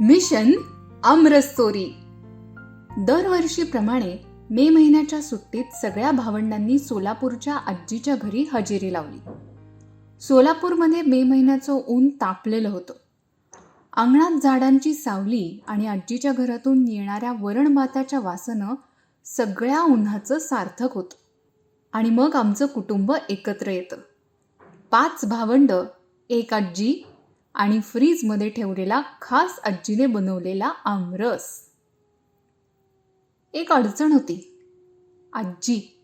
Mission अमरस्तोरी दरवर्षीप्रमाणे मे महिन्याच्या सुट्टीत सगळ्या भावंडांनी सोलापूरच्या आजीच्या घरी हजेरी लावली. सोलापूरमध्ये मे महिन्याचं ऊन तापलेलं होतं. अंगणात झाडांची सावली आणि आजीच्या घरातून येणाऱ्या वरण भाताच्या वासानं सगळ्या उन्हाचं सार्थक होतं. आणि मग आमचं कुटुंब एकत्र येतं. पाच भावंड एक आजी आणि फ्रीजमध्ये ठेवलेला खास आजीने बनवलेला आमरस. एक अडचण होती. आजी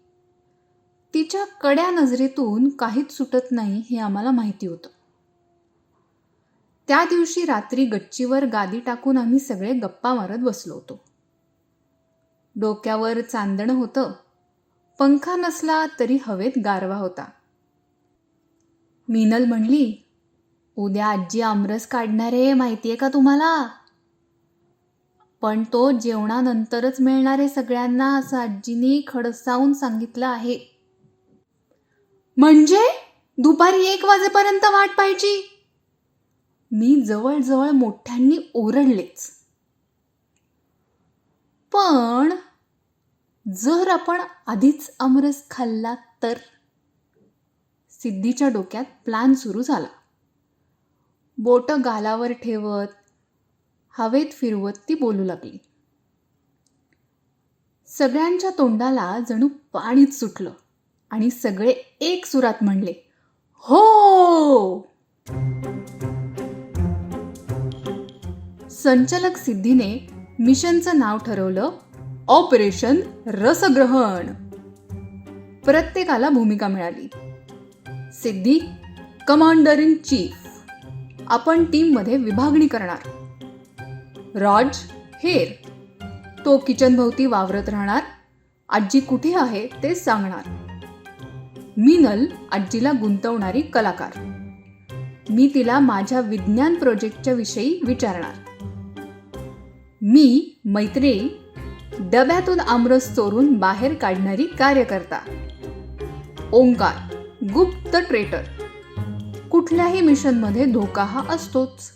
तिच्या कड्या नजरेतून काहीच सुटत नाही हे आम्हाला माहिती होतं. त्या दिवशी रात्री गच्चीवर गादी टाकून आम्ही सगळे गप्पा मारत बसलो होतो. डोक्यावर चांदणं होतं. पंखा नसला तरी हवेत गारवा होता. मीनल म्हणली उद्या आजी आमरस काढणार आहे माहिती आहे का तुम्हाला? पण तो जेवणानंतरच मिळणार आहे सगळ्यांना असं आजीने खडसावून सांगितलं आहे. म्हणजे? दुपारी एक वाजेपर्यंत वाट पाहिजे मी जवळजवळ मोठ्यांनी ओरडलेच. पण जर आपण आधीच आमरस खाल्ला तर? सिद्धीच्या डोक्यात प्लॅन सुरू झाला. बोटं गालावर ठेवत हवेत फिरवत ती बोलू लागली. सगळ्यांच्या तोंडाला जणू पाणीच सुटलं आणि सगळे एक सुरात म्हणले हो! संचालक सिद्धीने मिशनचं नाव ठरवलं ऑपरेशन रसग्रहण. प्रत्येकाला भूमिका मिळाली. सिद्धी कमांडर इन चीफ आपण टीममध्ये विभागणी करणार. राज हेर. तो किचन भोवती वावरत राहणार. आजी कुठे आहे ते सांगणार. मीनल आजीला गुंतवणारी कलाकार. मी तिला माझ्या विज्ञान प्रोजेक्टच्या विषयी विचारणार. मी मैत्रिणी डब्यातून आमरस चोरून बाहेर काढणारी कार्यकर्ता. ओंकार. गुप्त ट्रेटर. कुठल्याही मिशनमध्ये धोका हा असतोच.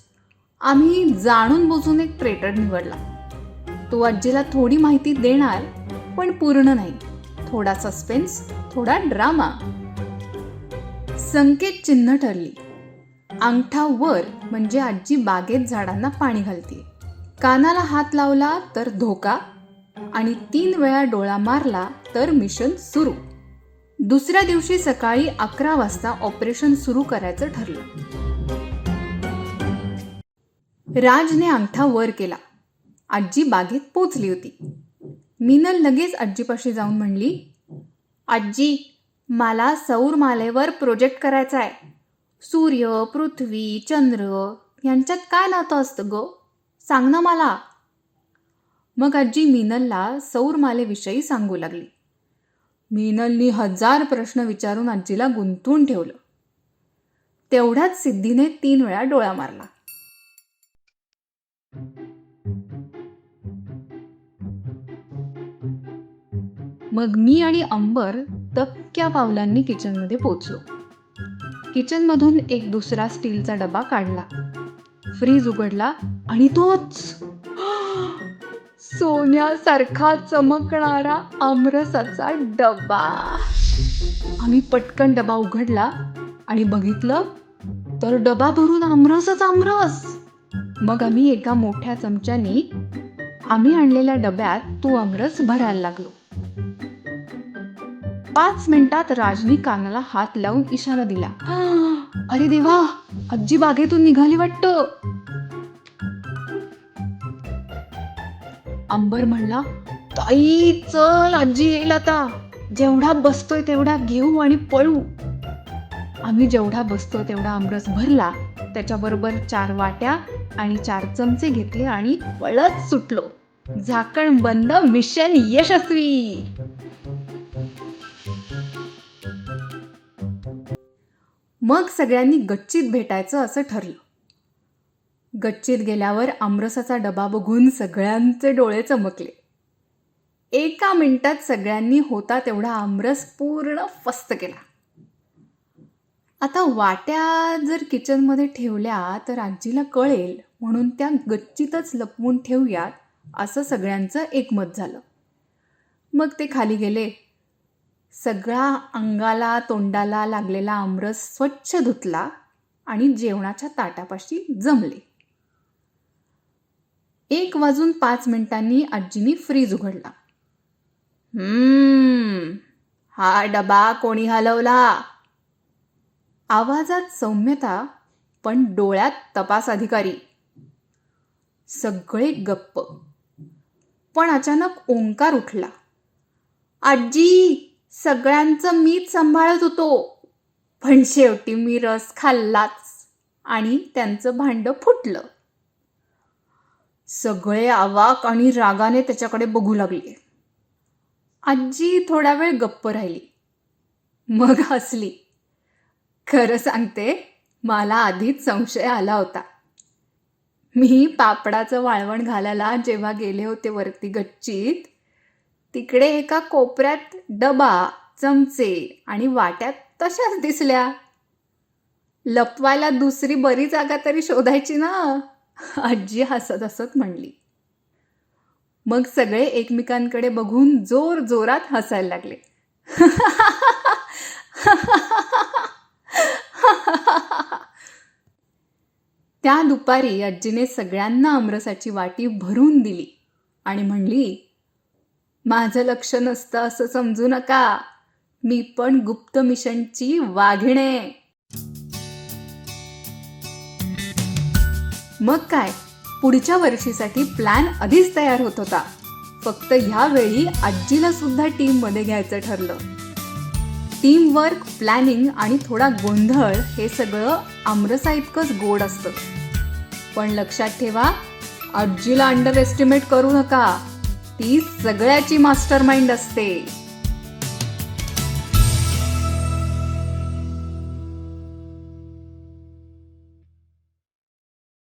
आम्ही जाणून बुजून एक ट्रेटर निवडला. तो आजीला थोडी माहिती देणार पण पूर्ण नाही. थोडा सस्पेन्स थोडा ड्रामा संकेत चिन्ह ठरली. अंगठा वर म्हणजे आजी बागेत झाडांना पाणी घालते कानाला हात लावला तर धोका आणि तीन वेळा डोळा मारला तर मिशन सुरू. दुसऱ्या दिवशी सकाळी अकरा वाजता ऑपरेशन सुरू करायचं ठरलं. राजने अंगठा वर केला. आजी बागेत पोचली होती. मीनल लगेच आजीपाशी जाऊन म्हणली आजी मला सौरमालेवर प्रोजेक्ट करायचा आहे. सूर्य पृथ्वी चंद्र यांच्यात काय नातं असतं ग? सांग ना मला. मग आजी मीनलला सौरमालेविषयी सांगू लागली. मीनलनी हजार प्रश्न विचारून आजीला गुंतून ठेवलं. तेवढ्याच सिद्धीने तीन वेळा डोळा मारला. मग मी आणि अंबर दबक्या पावलांनी किचनमध्ये पोचलो. किचनमधून एक दुसरा स्टीलचा डबा काढला. फ्रीज उघडला आणि तोच सोन्यासारखा चमकणारा आमरसाचा डबा आम्ही पटकन डबा उघडला आणि बघितलं तर डबा भरून आमरसच आमरस. मग आम्ही एका मोठ्या चमच्यानी आम्ही आणलेल्या डब्यात तो आमरस भरायला लागलो. पाच मिनिटात राजनी कानाला हात लावून इशारा दिला. अरे देवा आजी बागेतून निघाली वाटतं. अंबर म्हणला ताई चल आजी येईल आता. जेवढा बसतोय तेवढा घेऊ आणि पळू. आम्ही जेवढा बसतो तेवढा आमरस भरला. त्याच्याबरोबर चार वाट्या आणि चार चमचे घेतले आणि पळत सुटलो. झाकण बंद मिशन यशस्वी. मग सगळ्यांनी गच्चीत भेटायचं असं ठरलं. गच्चीत गेल्यावर आमरसाचा डबा बघून सगळ्यांचे डोळे चमकले. एका मिनिटात सगळ्यांनी होता तेवढा आमरस पूर्ण फस्त केला. आता वाट्या जर किचनमध्ये ठेवल्या तर आजीला कळेल म्हणून त्या गच्चीतच लपवून ठेवूयात असं सगळ्यांचं एकमत झालं. मग ते खाली गेले. सगळा अंगाला तोंडाला लागलेला आमरस स्वच्छ धुतला आणि जेवणाच्या ताटापाशी जमले. एक वाजून पाच मिनिटांनी आजीनी फ्रीज उघडला. हम्म हा डबा कोणी हलवला? आवाजात सौम्यता पण डोळ्यात तपास अधिकारी. सगळे गप्प. पण अचानक ओंकार उठला. आजी सगळ्यांचं मीच सांभाळत होतो. पण शेवटी मी रस खाल्लाच आणि त्यांचं भांड फुटलं. सगळे आवाक आणि रागाने त्याच्याकडे बघू लागले. आजी थोडा वेळ गप्प राहिली. मग हसली. खरं सांगते मला आधीच संशय आला होता. मी पापडाचं वाळवण घालायला जेव्हा गेले होते वरती गच्चीत तिकडे एका कोपऱ्यात डबा चमचे आणि वाट्यात तशाच दिसल्या. लपवायला दुसरी बरी जागा तरी शोधायची ना. आजी हसत हसत म्हणली. मग सगळे एकमेकांकडे बघून जोर जोरात हसायला लागले. त्या दुपारी आजीने सगळ्यांना आमरसाची वाटी भरून दिली आणि म्हणली माझं लक्ष नसतं असं समजू नका. मी पण गुप्त मिशनची वाघिणे. मग काय? पुढच्या वर्षीसाठी प्लॅन आधीच तयार होत होता. फक्त ह्यावेळी आजीला सुद्धा टीममध्ये घ्यायचं ठरलं. टीम वर्क प्लॅनिंग आणि थोडा गोंधळ हे सगळं आमरसा इतकंच गोड असतं. पण लक्षात ठेवा आजीला अंडर एस्टिमेट करू नका. ती सगळ्याची मास्टर माइंड असते.